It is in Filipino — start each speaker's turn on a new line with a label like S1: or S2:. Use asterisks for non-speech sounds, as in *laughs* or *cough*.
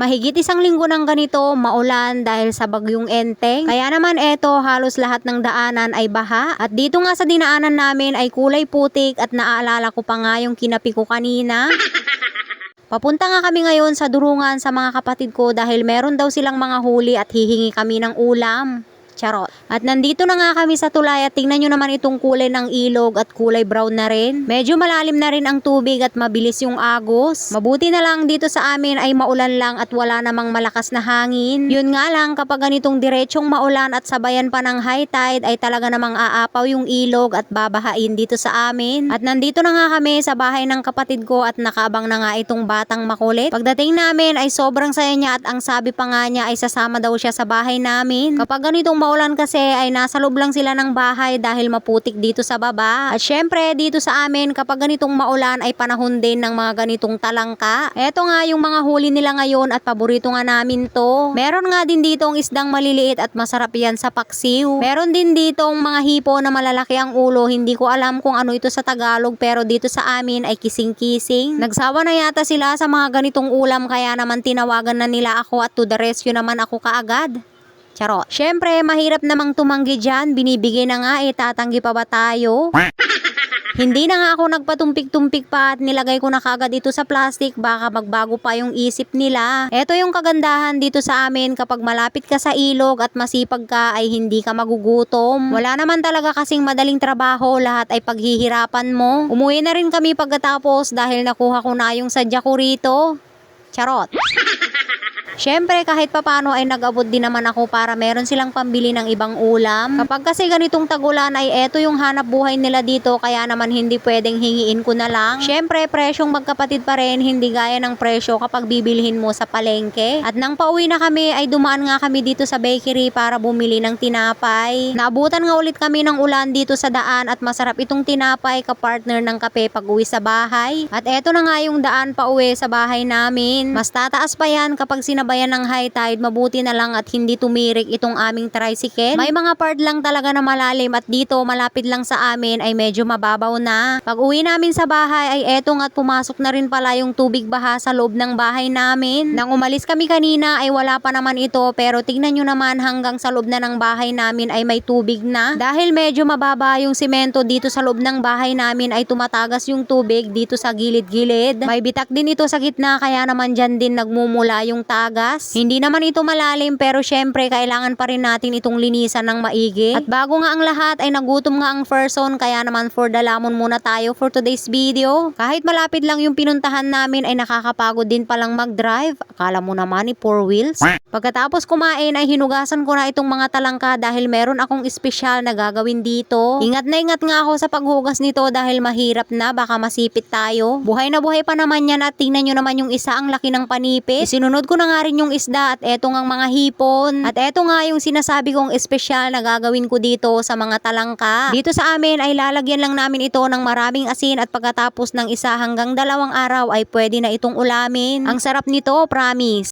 S1: Mahigit isang linggo ng ganito, maulan dahil sa bagyong Enteng. Kaya naman eto, halos lahat ng daanan ay baha. At dito nga sa dinaanan namin ay kulay putik at naaalala ko pa nga yung kinapi ko kanina. Papunta nga kami ngayon sa durungan sa mga kapatid ko dahil meron daw silang mga huli at hihingi kami ng ulam. Charot. At nandito na nga kami sa tulay at tingnan nyo naman itong kulay ng ilog at kulay brown na rin. Medyo malalim na rin ang tubig at mabilis yung agos. Mabuti na lang dito sa amin ay maulan lang at wala namang malakas na hangin. Yun nga lang kapag ganitong diretsong maulan at sabayan pa ng high tide ay talaga namang aapaw yung ilog at babahain dito sa amin. At nandito na nga kami sa bahay ng kapatid ko at nakaabang na nga itong batang makulit. Pagdating namin ay sobrang saya niya at ang sabi pa nga niya ay sasama daw siya sa bahay namin. Kapag ganitong maulan kasi ay nasa loob lang sila ng bahay dahil maputik dito sa baba. At syempre dito sa amin kapag ganitong maulan ay panahon din ng mga ganitong talangka. Eto nga yung mga huli nila ngayon at paborito nga namin to. Meron nga din dito ang isdang maliliit at masarap yan sa paksiw. Meron din dito ang mga hipo na malalaki ang ulo. Hindi ko alam kung ano ito sa Tagalog pero dito sa amin ay kising-kising. Nagsawa na yata sila sa mga ganitong ulam kaya naman tinawagan na nila ako at to the rescue naman ako kaagad. Charot. Syempre, mahirap namang tumanggi dyan. Binibigay na nga eh, tatanggi pa ba tayo? *laughs* Hindi na nga ako nagpatumpik-tumpik pa at nilagay ko na kagad ito sa plastic baka magbago pa yung isip nila. Ito yung kagandahan dito sa amin kapag malapit ka sa ilog at masipag ka ay hindi ka magugutom. Wala naman talaga kasing madaling trabaho, lahat ay paghihirapan mo. Umuwi na rin kami pagkatapos dahil nakuha ko na yung sadya ko rito. Charot. *laughs* Syempre kahit papano ay nag-abot din naman ako para meron silang pambili ng ibang ulam. Kapag kasi ganitong tagulan ay eto yung hanap buhay nila dito kaya naman hindi pwedeng hingiin ko na lang. Syempre presyong magkapatid pa rin hindi gaya ng presyo kapag bibilhin mo sa palengke. At nang pauwi na kami ay dumaan nga kami dito sa bakery para bumili ng tinapay. Naabutan nga ulit kami ng ulan dito sa daan at masarap itong tinapay kapartner ng kape pag uwi sa bahay. At eto na nga yung daan pa uwi sa bahay namin. Mas tataas pa yan kapag sinabayan ng high tide, mabuti na lang at hindi tumirik itong aming tricycle. May mga part lang talaga na malalim at dito malapit lang sa amin ay medyo mababaw na. Pag uwi namin sa bahay ay eto nga't pumasok na rin pala yung tubig baha sa loob ng bahay namin. Nang umalis kami kanina ay wala pa naman ito pero tignan nyo naman hanggang sa loob na ng bahay namin ay may tubig na. Dahil medyo mababa yung simento dito sa loob ng bahay namin ay tumatagas yung tubig dito sa gilid-gilid. May bitak din ito sa gitna kaya naman dyan din nagmumula yung tagas. Hindi naman ito malalim pero syempre kailangan pa rin natin itong linisan ng maigi. At bago nga ang lahat ay nagutom nga ang person kaya naman for the lamon muna tayo for today's video. Kahit malapit lang yung pinuntahan namin ay nakakapagod din palang mag-drive. Akala mo naman ni four wheels. Pagkatapos kumain ay hinugasan ko na itong mga talangka dahil meron akong espesyal na gagawin dito. Ingat na ingat nga ako sa paghugas nito dahil mahirap na baka masipit tayo. Buhay na buhay pa naman yan at tingnan nyo naman yung isa ang laki ng panipis. Sinunod ko na nga rin yung isda at eto nga ang mga hipon. At eto nga yung sinasabi kong espesyal na gagawin ko dito sa mga talangka. Dito sa amin ay lalagyan lang namin ito ng maraming asin at pagkatapos ng isa hanggang dalawang araw ay pwede na itong ulamin. Ang sarap nito, promise.